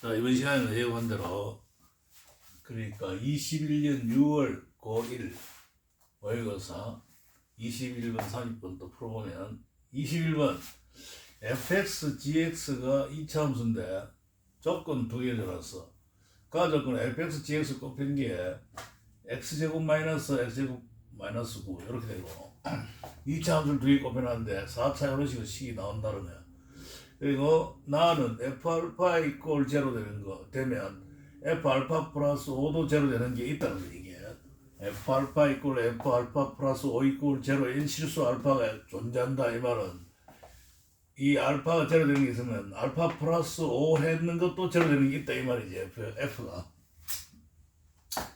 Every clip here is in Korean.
자, 이번 시간에는 예고한 대로. 그러니까 21년 6월 고1 모의고사 21번 30번 또 풀어보면 21번 fx, gx가 2차 함수인데 조건 두 개 들어서 그 조건 fx, gx 곱한 게 x제곱 마이너스 x제곱 마이너스 9 이렇게 되고 2차 함수를 두개 곱해놨는데 4차 이런 식으로 식이 나온다는 거야 그리고 나는 f 알파 이꼴 제로 되는 거 되면 f 알파 플러스 5도 제로 되는 게 있다는 거 이게 f 알파 이꼴 f 알파 플러스 5 이꼴 제로인 실수 알파가 존재한다 이 말은 이 알파가 제로 되는 게 있으면 알파 플러스 5 했는 것도 제로 되는 게 있다 이 말이지 F, F가.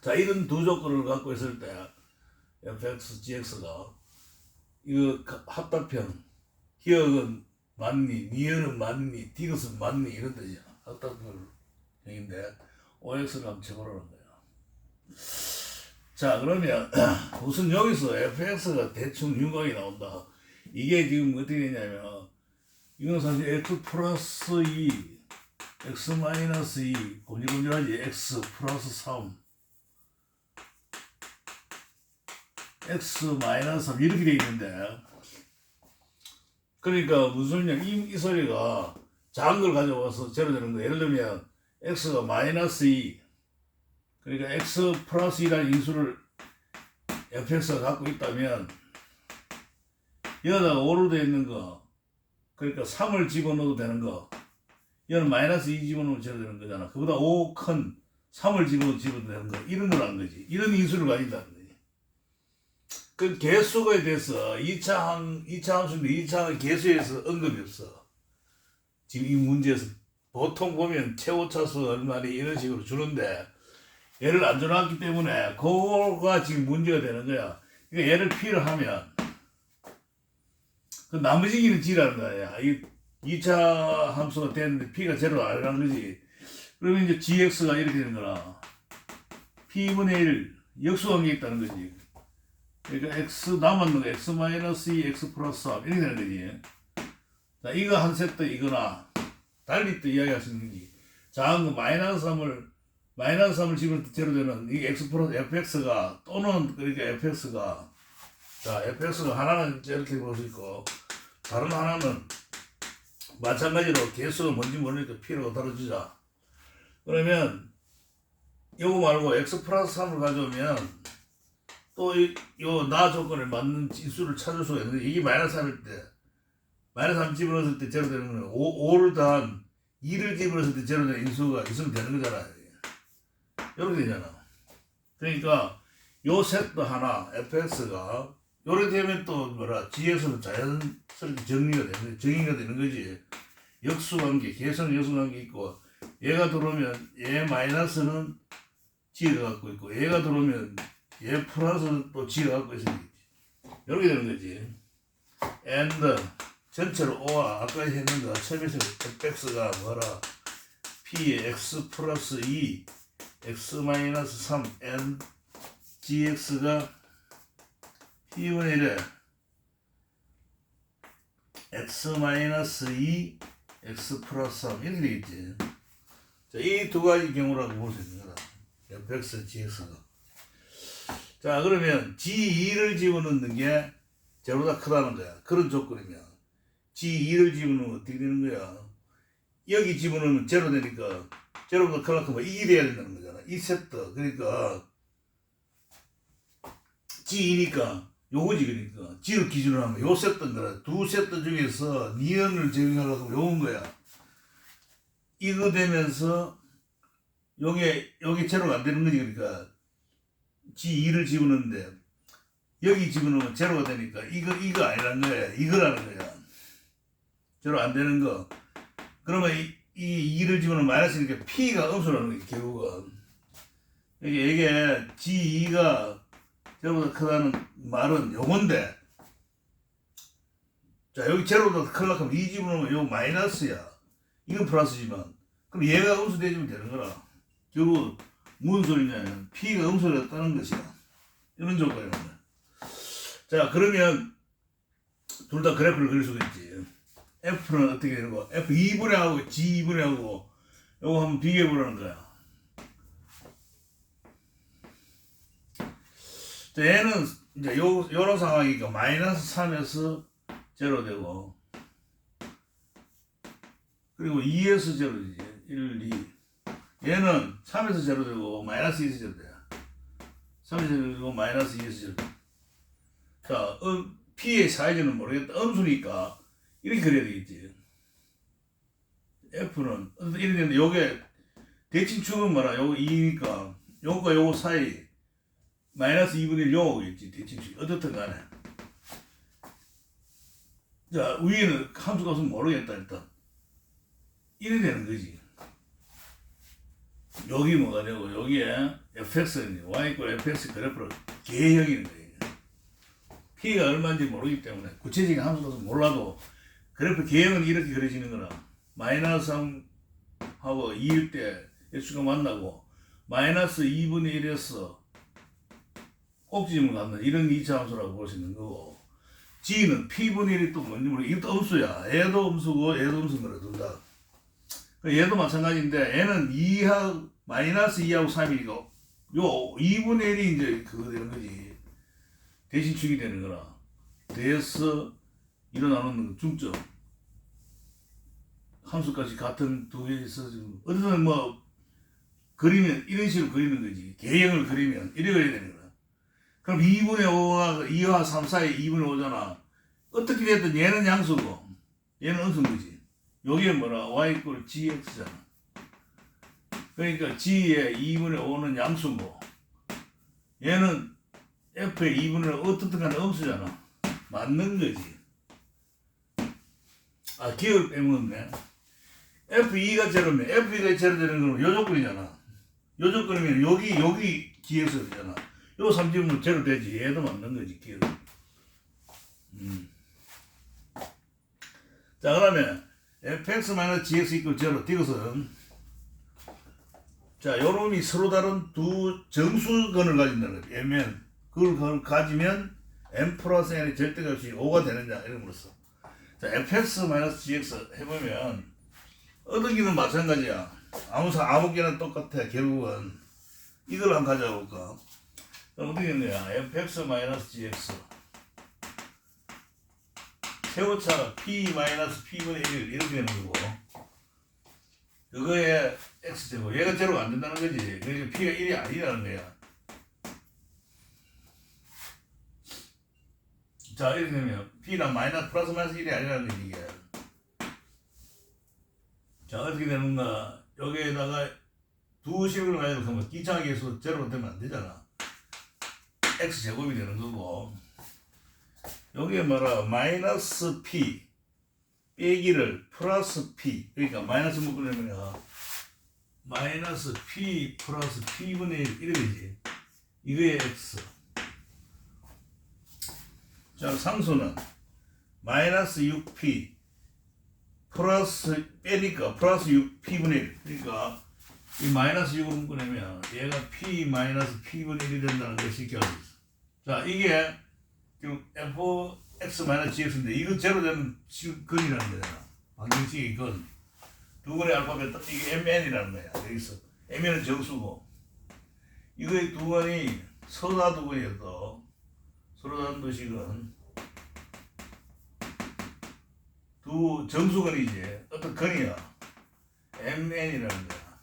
자 이런 두 조건을 갖고 있을 때 fx, gx가 이거 가- 합답형 기억은 맞니, 니은은 맞니, 디귿은 맞니 이런 뜻이야. 합답형인데 OX를 한번 쳐보라는 거야 자 그러면 우선 여기서 fx가 대충 윤곽이 나온다. 이게 지금 어떻게 되냐면 이건 사실 x 플러스 2 x 마이너스 2 곤질곤질하지 x 플러스 3 x 마이너스 3 이렇게 돼 있는데 그러니까 무슨 소리냐. 이, 이 소리가 작은 걸 가져와서 제로 되는 거. 예를 들면 x가 마이너스 2 그러니까 x 플러스 2라는 인수를 fx가 갖고 있다면 여기다가 5로 되어 있는 거 그러니까 3을 집어넣어도 되는 거 얘는 마이너스 2 집어넣으면 제로 되는 거잖아. 그보다 5 큰 3을 집어넣어도 되는 거. 이런 걸 한 거지. 이런 인수를 가진다는 거지 그 개수에 대해서 2차 함, 2차 함수인데 2차 개수에서 언급이 없어. 지금 이 문제에서 보통 보면 최고 차수 얼마니 이런 식으로 주는데 얘를 안 줘놨기 때문에 그거가 지금 문제가 되는 거야. 그러니까 얘를 P를 하면 그 나머지 길은 G라는 거야. 이 2차 함수가 됐는데 P가 제로 아니라는 거지. 그러면 이제 GX가 이렇게 되는 거라. P분의 1 역수관계 있다는 거지 그러니까 x 남았는 거 x 마이너스 2 x 플러스 3 이렇게 되는 거지. 자 이거 한 세트 이거나 달리 또 이야기할 수 있는 거지. 작은 거 마이너스 3을 마이너스 3을 집을 제로 되는 이 x 플러스 fx가 또는 그러니까 fx가 자 fx가 하나는 이렇게 볼 수 있고 다른 하나는 마찬가지로 개수가 뭔지 모르니까 필요가 다뤄주자. 그러면 요거 말고 x 플러스 3을 가져오면 또요나 조건에 맞는 지수를 찾을 수가 있는데 이게 마이너스 3일 때 마이너스 3 집어넣었을 때 제로 되는 거는 5, 5를 더한 2를 집어넣었을 때 제로 되는 인수가 있으면 되는 거잖아 이렇게 되잖아. 그러니까 요 세트 하나 fx가 요렇게 되면 또 뭐라 gx는 자연스럽게 정리가 되는 정의가 되는 거지. 역수관계 계산 역수관계 있고 얘가 들어오면 얘 마이너스는 g가 갖고 있고 얘가 들어오면 얘 플러스 또 G가 갖고 있으니 이렇게 되는 거지. and 전체로 O와 아까 했는 거 처음에서 fx가 뭐라 P의 x 플러스 2 x 마이너스 3 and gx가 P분의 1에 x 마이너스 2 x 플러스 3 이렇게 되겠지. 자, 이 두 가지 경우라고 볼 수 있는 거다. fx, gx가. 자 그러면 G2를 집어넣는 게 제로보다 크다는 거야. 그런 조건이면 G2를 집어넣으면 어떻게 되는 거야? 여기 집어넣으면 제로 되니까 제로보다 크다면 이게 돼야 된다는 거잖아. 이 세트 그러니까 G2니까 요거지 그러니까 G를 기준으로 하면 요 세트인 거라. 두 세트 중에서 니은을 적용하려고 요건 거야. 이거 되면서 요게 요게 제로가 안 되는 거지 그러니까 G2를 집어넣는데 여기 집어넣으면 제로가 되니까 이거 이거 아니란 거야 이거라는 거야 제로 안 되는 거. 그러면 이, 이 2를 집어넣으면 마이너스니까 P가 음수라는 거야 결국은. 이게, 이게 G2가 제로보다 크다는 말은 요건데 자 여기 제로보다 크려고 하면 이 집어넣으면 요 마이너스야. 이건 플러스지만. 그럼 얘가 음수 되주면 되는 거라. 결국 무슨 소리냐면 P가 음수였다는 것이야. 이런 조건이야. 자 그러면 둘 다 그래프를 그릴 수가 있지. F는 어떻게 되는 거? F 2분의 하고 G 2분의 하고 요거 한번 비교해 보라는 거야. 자, 얘는 이제 요 요런 상황이니까 마이너스 3에서 제로 되고 그리고 2에서 제로지 1, 2 얘는 3에서 제로 되고 마이너스 2에서 제로 돼 3에서 제로 되고 마이너스 2에서 제로 돼. 자 음, P의 사이즈는 모르겠다. 음수니까 이렇게 그려야 되겠지. F는 이렇게 되는데 요게 대칭축은 뭐라? 요거 2니까 요거가 요거 사이 마이너스 2분의 1 요거겠지 대칭축. 어떻든 간에. 자 위에는 함수 값은 모르겠다 일단. 이래 되는 거지 여기 뭐가 되고 여기에 fx는 y 이꼴 fx 그래프를 개형이는 거예요 p가 얼마인지 모르기 때문에 구체적인 함수 값은 몰라도 그래프 개형은 이렇게 그려지는 거라. 마이너스 3하고 2일 때 x가 만나고 마이너스 2분의 1에서 꼭지점을 갖는 이런 2차 함수라고 볼 수 있는 거고 g는 p분의 1이 또 뭔지 모르겠 이것도 음수야. 얘도 음수고 얘도 거라 둘다 얘도 마찬가지인데 얘는 2하 마이너스 2하고 3이니까 요 2분의 1이 이제 그거 되는 거지. 대신축이 되는 거라. 대에서 일어나는 중점. 함수까지 같은 두 개에서 지금 어쨌든 뭐 그리면 이런 식으로 그리는 거지. 개형을 그리면 이래 그려야 되는 거야 그럼 2분의 5가 2와 3 사이 2분의 5잖아. 어떻게 됐든 얘는 양수고 얘는 음수인 거지 여기에 뭐라? Y 이꼴 gx잖아. 그러니까 g의 2분의 5는 양수고 얘는 f의 2분의 5 어떻든 간에 음수잖아. 맞는 거지. 아 기억을 빼먹었네. F2가 제로면 f2가 제로 되는 건요 조건이잖아. 요 조건이면 여기 여기 기에서 되잖아. 요 삼지분은 제로 되지. 얘도 맞는 거지 기억 음. 자 그러면 fx-gx 이끌 제로 이것은 자 요놈이 서로 다른 두 정수근을 가진다는 거지. 얘면 그걸 가지면 m 플러스 n의 절대값이 5가 되느냐 이름으로써 자 fx-gx 해보면 얻은기는 마찬가지야. 아무 사 아무 개나 똑같아. 결국은 이걸 한번 가져볼까? 어떻게 되는 거야 fx-gx 세오차가 p-p분의 1 이렇게 되는 거고. 그거에 x제곱. 얘가 제로가 안 된다는 거지. 그러니까 p가 1이 아니라는 거야. 자 이렇게 되면 p랑 마이너스 플러스 마이너스 1이 아니라는 거지 이게. 자 어떻게 되는가? 여기에다가 두 식을 가지고 그러면 기차계에서 제로가 되면 안 되잖아. X제곱이 되는 거고 여기에 뭐라? 마이너스 p. 빼기를 플러스 p. 그러니까 마이너스 묶으려면 마이너스 p 플러스 p분의 1 이래 되지. 이거의 x. 자 상수는 마이너스 6p 플러스 빼니까 플러스 6p분의 1 그러니까 이 마이너스 6을 묶어내면 얘가 p 마이너스 p분의 1이 된다는 알수 있어. 자 이게 지금 fx 마이너스 gx인데 이거 제로 되는 지금 근이라는 거잖아. 방정식의 근. 두 근의 알파벳 이게 mn이라는 거야. 여기서. Mn은 정수고. 이거의 두 근이 서다 두 근이어도 서로 다른 도식은 두 정수근이지 어떤 근이야. Mn이라는 거야.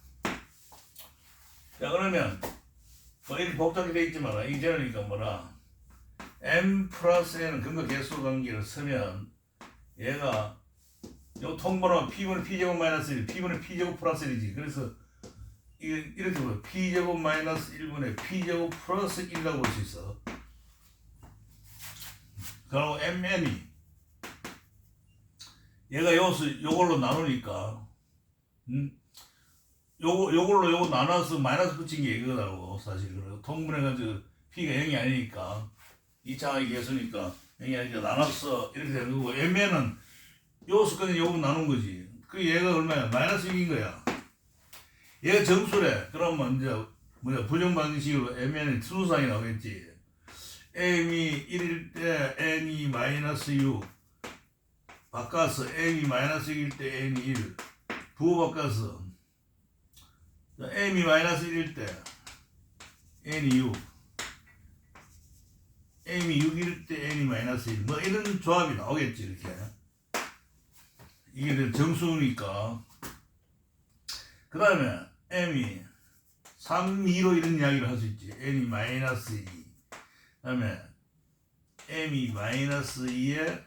자 그러면 뭐 이렇게 복잡하게 돼 있지만 이 제로니까 뭐라 m 플러스 n은 근거 개수 관계를 쓰면 얘가 요 통번호 p분의 p제곱 마이너스 1, p분의 p제곱 플러스 1이지. 그래서 이게 이렇게 보여. p제곱 마이너스 1분의 p제곱 플러스 1이라고 볼 수 있어. 그리고 mn이 얘가 여기서 요걸로 나누니까 음? 요거 요걸로 요거 나눠서 마이너스 붙인 게 이거라고 사실 그래요. 통분해 가지고 p가 0이 아니니까 개수니까 0이 아니니까 나눴어 이렇게 되는 거고 mn은 요 습관이 요거 나눈 거지. 그 얘가 얼마야? 마이너스 6인 거야. 얘가 정수래. 그러면 이제 뭐야 부정 방식으로 mn이 수상이 나오겠지. m이 1일 때 n이 마이너스 6 바꿔서 n이 마이너스 6일 때 n이 1 부호 바꿔서 자, m이 마이너스 1일 때 n이 6 m이 6일 때 n이 마이너스 1 뭐 이런 조합이 나오겠지 이렇게. 이게 정수니까. 그 다음에 m이 3, 2로 이런 이야기를 할 수 있지. N이 마이너스 2 그 다음에 m이 마이너스 2에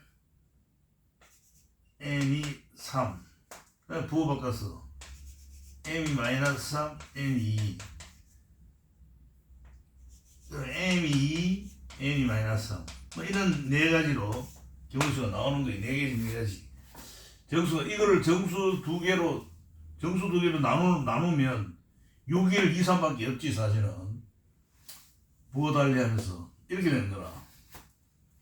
n이 3 그다음에 부호 바꿔서 m이 마이너스 3, n이 2 m이 2, n이 마이너스 3. 뭐 이런 네 가지로 정수가 나오는 거예요. 네 개지, 네 가지. 정수가, 이거를 정수 두 개로, 정수 두 개로 나누, 나누면 6, 1, 2, 3밖에 없지, 사실은. 부호 달리 하면서. 이렇게 되는 거라.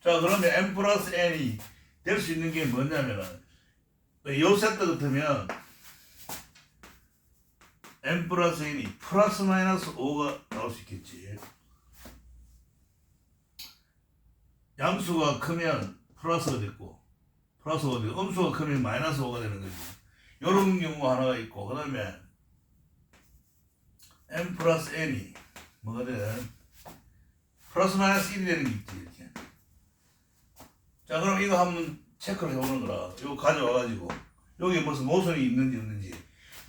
자, 그러면 m 플러스 n이 될 수 있는 게 뭐냐면은, 요 세트 같으면, m 플러스 n이 플러스 마이너스 5가 나올 수 있겠지. 양수가 크면 플러스가 됐고 플러스가 되고 음수가 크면 마이너스 5가 되는 거지. 이런 경우 하나가 있고 그 다음에 m 플러스 n이 뭐가 돼? 플러스 마이너스 1이 되는 게 있지 이렇게. 자 그럼 이거 한번 체크를 해보는 거라. 이거 가져와가지고 여기 무슨 모순이 있는지 없는지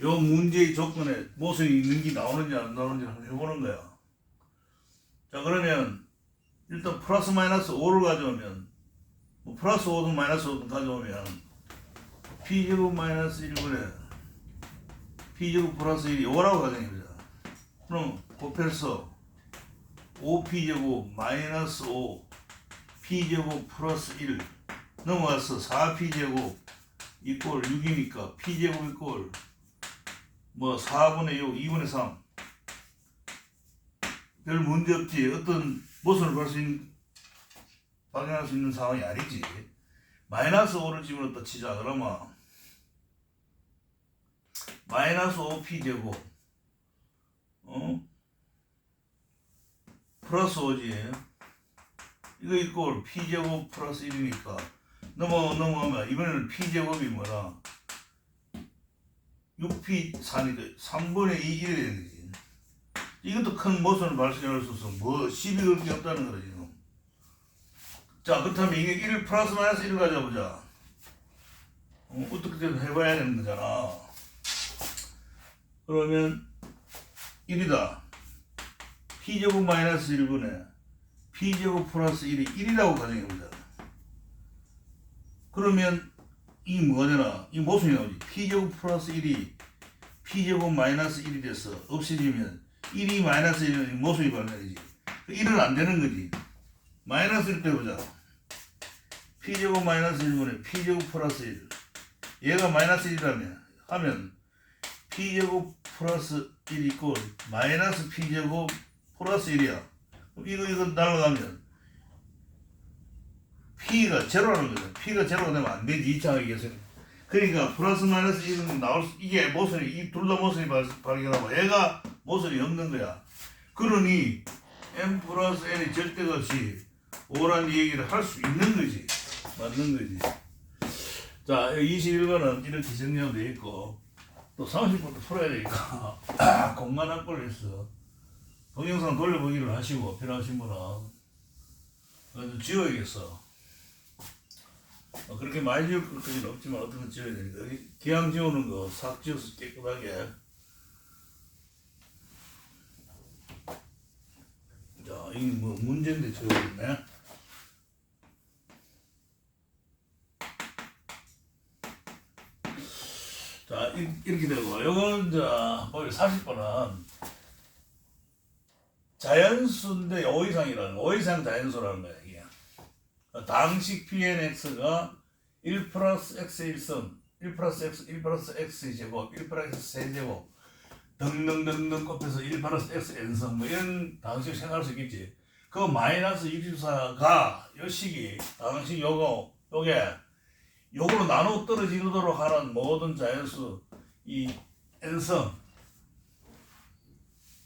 요 문제의 조건에 모순이 있는지 나오는지 안 나오는지 한번 해보는 거야. 자 그러면 일단 플러스 마이너스 5를 가져오면 뭐 플러스 5든 마이너스 5든 가져오면 P제곱 마이너스 1분의 P제곱 플러스 1이 5라고 가정해보자. 그럼 곱해서 5P제곱 마이너스 5 P제곱 플러스 1 넘어가서 4P제곱 이꼴 6이니까 P제곱 이꼴 뭐 4분의 6, 2분의 3. 별 문제 없지. 어떤 모순을 볼수 있는, 발견할 수 있는 상황이 아니지. 마이너스 5를 집어넣었다 치자. 그러면, 마이너스 5p 제곱, 어? 플러스 5지. 이거 이꼴 p 제곱 플러스 1이니까 넘어 넘어가면 이번에는 p 제곱이 뭐라? 6p 4니까 3분의 2 이래 되는 거지. 이것도 큰 모순을 발생할 수 있어. 뭐, 시비 걸게 없다는 거다, 지금. 자, 그렇다면 이게 1 플러스 마이너스 1을 가져보자. 어, 어떻게든 해봐야 되는 거잖아. 그러면 1이다. P제곱 마이너스 1분에 P제곱 플러스 1이 1이라고 가정해보자. 그러면 이 뭐가 이 모순이 나오지. P제곱 플러스 1이 P제곱 마이너스 1이 돼서 없어지면 1이 마이너스 1은 모순이 발생이지. 1은 안 되는 거지. 마이너스를 빼보자. P제곱 마이너스 1분의 P제곱 플러스 1. 얘가 마이너스 1이라면, 하면, P제곱 플러스 1 이꼴 마이너스 P제곱 플러스 1이야. 그럼 이거, 이거 날아가면, P가 제로라는 거죠. P가 제로가 되면 안 되지. 이차하게 계속. 그러니까 플러스 마이너스 1은 나올 수, 이게 모순이, 이둘다 발- 발견하고 얘가 모순이 없는 거야. 그러니 m 플러스 n이 절대가 없이 5라는 얘기를 할 수 있는 거지. 맞는 거지. 자, 21번은 이렇게 정리하면 돼 있고 또 30번도 풀어야 되니까 공간 확보를 했어. 동영상 돌려보기를 하시고 필요하신 분은 좀 지워야겠어. 어, 그렇게 많이 지울 것까지는 없지만 어떻게 지워야 되니까 기왕 지우는 거 싹 지워서 깨끗하게 자, 이게 뭐 문제인데 지워야겠네 자, 이, 이렇게 되고 요건 자, 뭐 40번은 자연수인데 5 이상이라는 거, 5 이상 자연수라는 거야 이게. 당식 pnx가 1 플러스 x 1선 1 플러스 x 1 플러스 x 제곱 1 플러스 x 세제곱 등등등등 곱해서 1 플러스 x n선. 뭐 이런 당식 생각할 수 있겠지. 그 마이너스 64가 요 식이 당식 요거 요게 요거로 나눠 떨어지도록 하는 모든 자연수 이 n성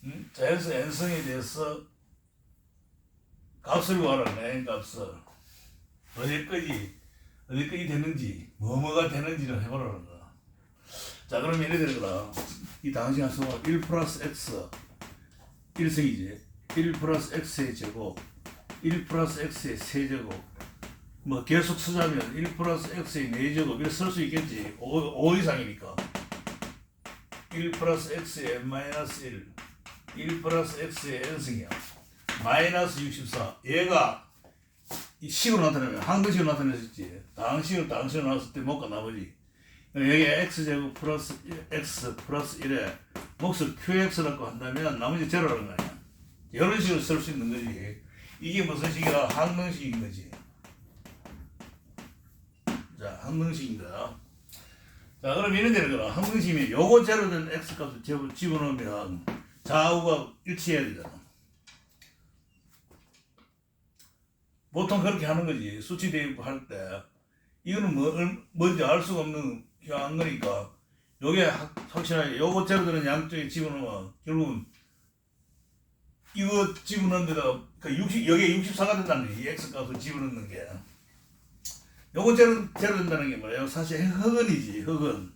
음? 자연수 n성에 대해서 값을 구하라는 n 값을. 어디까지? 어디까지 되는지 뭐뭐가 되는지를 해보라는 거야. 자 그럼 이래 되는 거라. 이 당시 한 수가 1 플러스 x. 1승이지. 1 플러스 x의 제곱 1 플러스 x의 세제곱. 뭐 계속 쓰자면 1 플러스 x의 4제곱. 이렇게 쓸 수 있겠지. 5, 5 이상이니까. 1 플러스 x의 마이너스 1 1 플러스 x의 n승이야. 마이너스 64 얘가 이 식으로 나타내면 한글식으로 나타냈었지. 당식으로 당식으로 나왔을 때 못가 나머지 여기 x제곱 플러스 1, x 플러스 1에 몫을 qx라고 한다면 나머지 제로라는 거 아니야. 이런 식으로 쓸 수 있는 거지. 이게 무슨 식이라 항등식인 거지. 자 항등식입니다. 자 그럼 이런 되는 거라 항등식이면 요거 제로 된 x 값을 집- 집어넣으면 좌우가 일치해야 되잖아. 보통 그렇게 하는 거지. 수치 대입할 때. 이거는 뭐 얼- 뭔지 알 수가 없는 한 거니까 요게 확- 확실하게 요거 제로 되는 양쪽에 집어넣으면 결국은 이거 집어넣는 데다가 그 60, 여기에 64가 된다는 거지 이 x 값을 집어넣는 게 요거 제로, 제로 된다는 게 뭐예요? 사실 흑은이지 흑은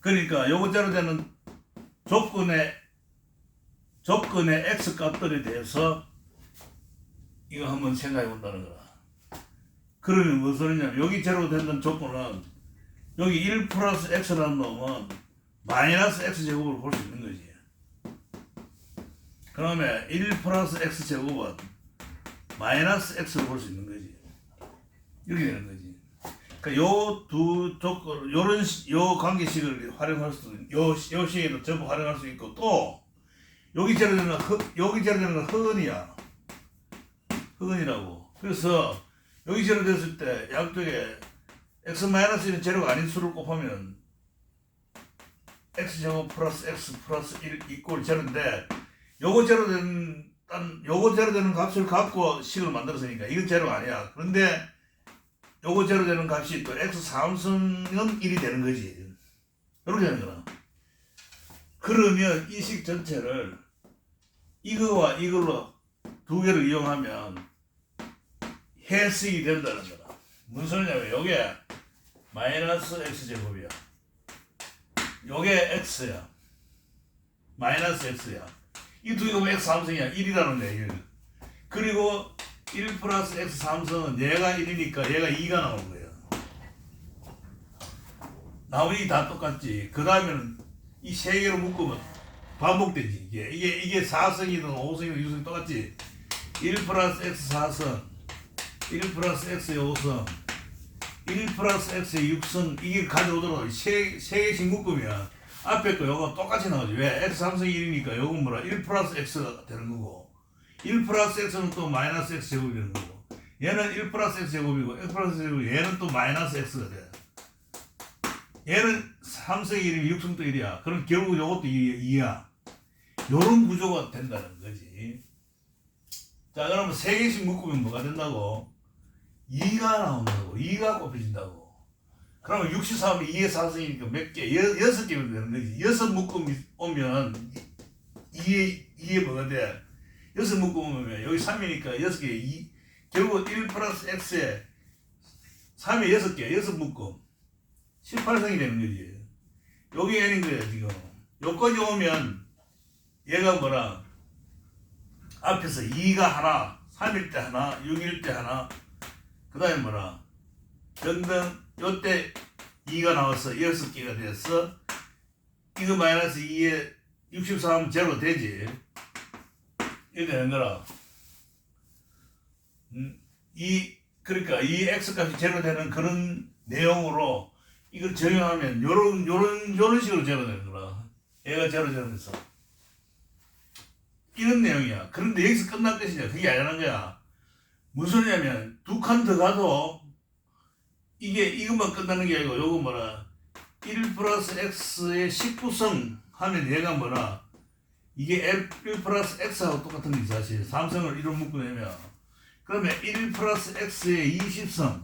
그러니까 요거 제로 되는 조건의 조건의 x 값들에 대해서 이거 한번 생각해 본다는 거라. 그러면 무슨 소리냐면 여기 제로 된다는 조건은 여기 1 플러스 x라는 놈은 마이너스 x 제곱을 볼 수 있는 거지. 그러면 1 플러스 x 제곱은 마이너스 x를 볼 수 있는 거지. 이렇게 되는 거지. 그러니까 요 두 조건, 요런 시- 요 관계식을 활용할 수도, 요, 요 시에도 전부 활용할 수 있고 또 여기 제로 되는 건 흑, 여기 제로 되는 건 흑은이야. 흑은이라고. 그래서 여기 제로 됐을 때 양쪽에 x 마이너스 1은 제로가 아닌 수를 곱하면 x 제곱 플러스 x 플러스 1 이꼴 제로인데 요거 제로 된, 딴, 요거 제로 되는 값을 갖고 식을 만들었으니까 이건 제로가 아니야. 그런데 요거 제로 되는 값이 또 x 3승은 1이 되는 거지. 이렇게 되는 거라. 그러면 이 식 전체를 이거와 이걸로 두 개를 이용하면 해석이 된다는 거다. 무슨 소리냐면 요게 마이너스 x 제곱이야. 요게 x야. 마이너스 x야. 이 두 개가 x 3승이야. 1이라는 얘기야. 그리고 1 플러스 x 3승은 얘가 1이니까 얘가 2가 나오는 거야. 나머지 다 똑같지. 그 다음에는 이 세 개로 묶으면 반복되지. 이게 이게 이게 4승이든 5승이든 6승 똑같지. 1 플러스 x 4승, 1 플러스 x의 5승, 1 플러스 x의 6승 이게 가져오더라도 세, 세 개씩 묶으면 앞에 거 요거 똑같이 나오지. 왜? x 3승 1이니까 요건 뭐라 1 플러스 x가 되는 거고 1 플러스 x는 또 마이너스 x 제곱이 되는 거고 얘는 1 플러스 x 제곱이고 x 플러스 제곱 얘는 또 마이너스 x가 돼. 얘는 3승 1이면 6승 또 1이야. 그럼 결국 요것도 2, 야 요런 구조가 된다는 거지. 자, 그러면 세 개씩 묶으면 뭐가 된다고? 2가 나온다고. 2가 곱해진다고. 그러면 63이 2의 4승이니까 몇 개? 여, 6개면 되는 거지. 6 묶음 오면 2에, 2에 뭐가 돼? 6 묶음 오면 여기 3이니까 6개. 2, 결국 1 플러스 x에 3에 6개. 6 묶음. 18승이 되는 거지. 여기 n인 거야, 지금. 여기까지 오면 얘가 뭐라? 앞에서 2가 하나, 3일 때 하나, 6일 때 하나, 그 다음에 뭐라? 등등, 요때 2가 나와서 6개가 됐어. 이거 마이너스 2에 63 제로 되지. 이렇게 되는 거라. 음, 이, 그러니까 이 x 값이 제로 되는 그런 내용으로 이걸 적용하면 요런, 요런, 요런 식으로 제로 되는 거라. 얘가 제로 되면서. 이런 내용이야. 그런데 여기서 끝날 것이냐? 그게 아니라는 거야. 무슨 소리냐면, 두 칸 더 가도, 이게, 이것만 끝나는 게 아니고, 요거 뭐라, 1 플러스 x의 19성 하면 얘가 뭐라, 이게 L 1 플러스 x하고 똑같은 게 사실. 삼성을 1로 묶어내면. 그러면 1 플러스 x의 20성.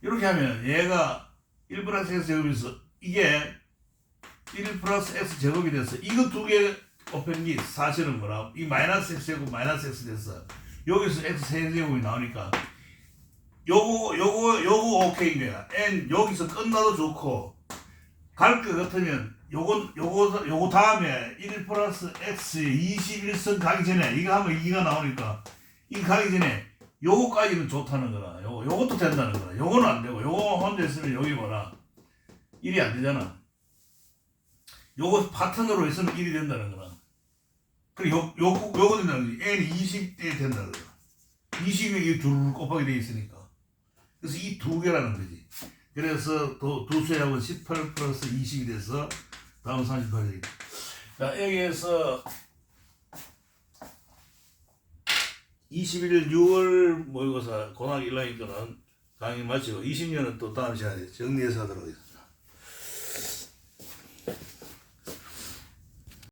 이렇게 하면 얘가 1 플러스 x 제곱에서, 이게 1 플러스 x 제곱이 돼서, 이거 두 개, 곱하기 사실은 뭐라 이 마이너스 x 제곱 마이너스 x 됐어 여기서 x 세제곱이 나오니까 요거 요거 요거 오케이인 거야 n 여기서 끝나도 좋고 갈 것 같으면 요거 요거 요거 다음에 1 플러스 x 21선 가기 전에 이거 하면 2가 나오니까 이 가기 전에 요거까지는 좋다는 거라. 요거 요것도 된다는 거라. 요거는 안 되고 요거 혼자 있으면 여기 뭐라 1이 안 되잖아. 요거 파트너로 있으면 1이 된다는 거라. 그리고 요, 요, 요거 된다는 거지. n 20대 된다는 거라. 20이 이둘 곱하기 돼 있으니까. 그래서 이 두 개라는 거지. 그래서 또 두 수하고 18 플러스 20이 돼서 다음 38이 되겠다. 자, 여기에서 21일 6월 모의고사 고등학교 1학년 거는 강의 마치고 20년은 또 다음 시간에 정리해서 하도록 하겠습니다.